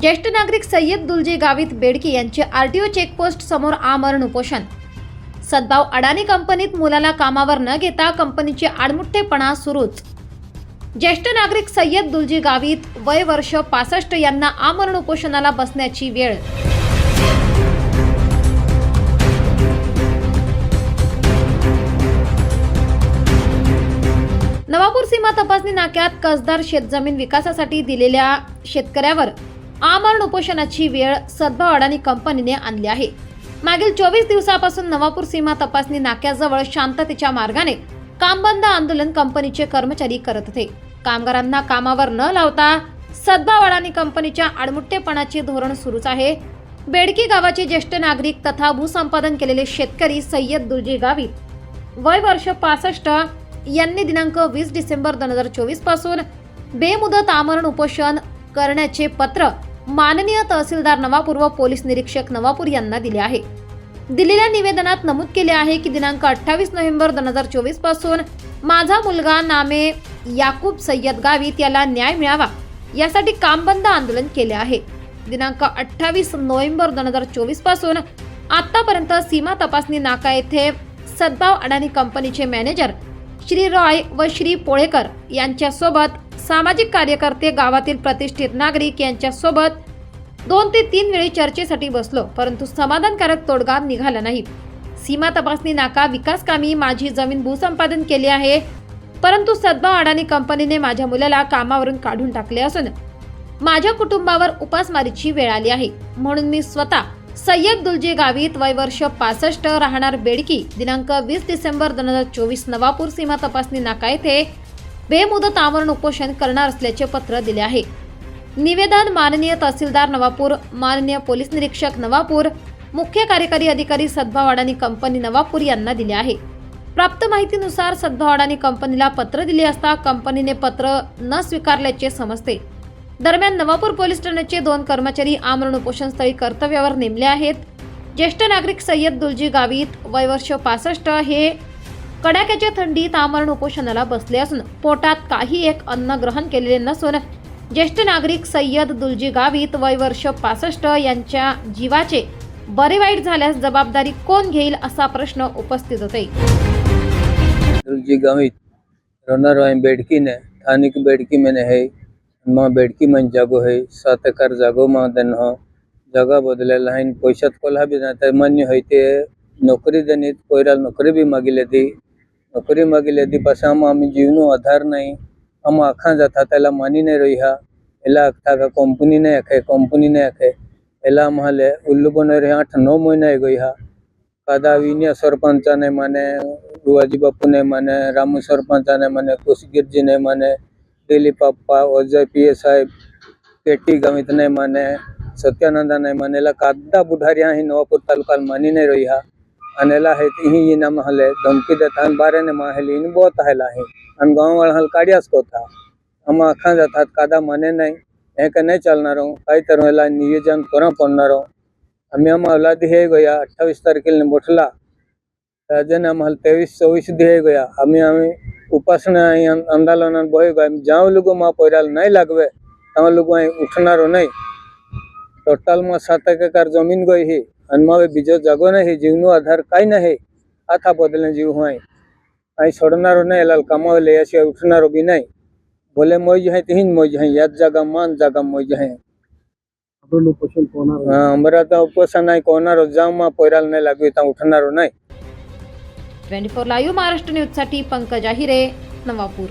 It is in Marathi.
ज्येष्ठ नागरिक सय्यद दुलजी गावित बेडके यांचे आरटीओ चेकपोस्ट समोर आमरण उपोषण. सद्भाव अडाणी कंपनीत मुलाला कामावर न घेता कंपनीचे आडमुठ्ठेपणा सुरूच. ज्येष्ठ नागरिक सय्यद दुलजी गावित वय वर्ष पासष्ट यांना आमरण उपोषणाला बसण्याची वेळ. नवापूर सीमा तपासणी नाक्यात कसदार शेतजमीन विकासासाठी दिलेल्या शेतकऱ्यावर आमरण उपोषणाची वेळ सद्भाव अडाणी कंपनीने आणली आहे. मागील चोवीस दिवसापासून नवापूर सीमा तपासणी नाक्याजवळ शांततेच्या मार्गाने कामबंद आंदोलन कंपनीचे कर्मचारी करत होते. कामगारांना कामावर न लावता सद्भाव अडाणी कंपनीच्या आडमुट्टेपणाचे धोरण सुरूच आहे. बेडकी गावाचे ज्येष्ठ नागरिक तथा भूसंपादन केलेले शेतकरी सय्यद दुलजी गावित वय वर्ष पासष्ट यांनी दिनांक वीस डिसेंबर दोन हजार चोवीसपासून बेमुदत आमरण उपोषण करण्याचे पत्र माननीय तहसीलदार नवापूर व पोलीस निरीक्षक नवापूर यांना दिले आहे. दिलेल्या निवेदनात नमूद केले आहे की दिनांक अठ्ठावीस नोव्हेंबर दोन हजार चोवीसपासून माझा मुलगा नामे याकूब सय्यद गावित याला न्याय मिळावा यासाठी कामबंद आंदोलन केले आहे. दिनांक अठ्ठावीस नोव्हेंबर दोन हजार चोवीसपासून आतापर्यंत सीमा तपासणी नाका येथे सद्भाव अडाणी कंपनीचे मॅनेजर श्री रॉय व श्री पोळेकर यांच्यासोबत सामाजिक कार्यकर्ते गावातील प्रतिष्ठित नागरिक यांच्यासोबत दोन ते तीन वेळी चर्चेसाठी बसलो परंतु समाधानकारक तोडगा निघाला नाही. सीमा तपासणी नाका विकास कामी माझी जमीन भूसंपादन केली आहे परंतु सद्भाव अडाणी कंपनीने माझ्या मुलाला कामावरून काढून टाकले असून माझ्या कुटुंबावर उपासमारीची वेळ आली आहे. म्हणून मी स्वतः सय्यद दुलजी गावीत वय वर्ष पासष्ट राहणार बेडकी दिनांक वीस डिसेंबर दोन हजार चोवीस नवापूर सीमा तपासणी नाका येथे बेमुदत आवरण उपोषण करणार असल्याचे पत्र दिले आहे. निवेदन माननीय तहसीलदार नवापूर माननीय पोलीस निरीक्षक नवापूर मुख्य कार्यकारी अधिकारी सद्भाव अडाणी कंपनी नवापूर यांना दिले आहे. प्राप्त माहितीनुसार सद्भाव अडाणी कंपनीला पत्र दिले असता कंपनीने पत्र न स्वीकारल्याचे समजते. दरम्यान नवापूर पोलीस ठाण्याचे दोन कर्मचारी आमरण उपोषण स्थळी कर्तव्यावर नेमले आहेत. ज्येष्ठ नागरिक सय्यद दुलजी गावित वय वर्ष पासष्ट हे कडाक्याच्या थंडीत आमरण उपोषणाला बसले असून पोटात काही एक अन्न ग्रहण केलेले नसून ज्येष्ठ नागरिक सय्यद दुलजी गावित वय वर्ष पासष्ट यांच्या जीवाचे बरे वाईट झाल्यास जबाबदारी कोण घेईल असा प्रश्न उपस्थित होते. दुलजी गावित रोनर रहे बेडकी ने थानिक बेडकी मेने है मग बेडकी मन जागो है सात एकर जागो माँ देन हो जगह बदलेला आहे पैशात कोल्हा बी नाही मान्य है ते नोकरी देनीत कोयराल नोकरी बी मागिले ती नोकरी मागिले दी पास आम आम्ही जीवनो आधार नाही. आम आखा जाता त्याला मानी नाही रही एला आखता का कंपनी ने आखे कंपनी ने आखे. एला आम्हाला उल्लू बने रही आठ नौ महीना गई हा कादा विनिया सरपंचाने माने बुवाजी बापूने माने रामू सरपंचाने माने कुशगिरजीने माने दिलीप अप्पा अजय पी ए साहेब पेटी गमितने माने सत्यानंदा ने माने एला कादा बुढारी ही नवापूर तालुकाल मानी नहीं रही हा अनेला है ही ये नाम हले धमकी देता हन बारे ने माहेली इन बहुत हला है अन गांव वाला हल काडियास को था हम आखा जातात कादा माने नहीं हे का नाही चालणार काही तर मला नियोजन करा पडणार आम्ही आम्हा औलादी हे गया अठ्ठावीस तारखेला मोठला त्याच्याने आम्हाला तेवीस चोवीस दिहे गया आम्ही आम्ही उपासना आणि आं- आंदोलनात बहे गया ज्या लोक मा पैराला नाही लागवे तेव्हा लोक उठणार नाही टोटल માં સાત એક એકર જમીન ગઈ હે અને માવે બીજો જગો નહીં જીવનો આધાર કાંઈ નહીં આથા બદલે જીવ હોય અહીં છોડનારો નહીં લાલ કમાવે લઈ હશે ઉઠનારો બી નહીં ભલે મોજ હે તીન મોજ હે યાદ જાગા માન જાગા મોજ હે आपण उपोषण होणार હા, અમારા તો ઉપવાસા નહીં કોનારો જાવમાં પોયરાલ નહીં લાગ્યું ત્યાં ઉઠનારો નહીં ट्वेंटी फोर लाईव्ह महाराष्ट्र न्यूजसाठी पंकज आहिरे नवापूर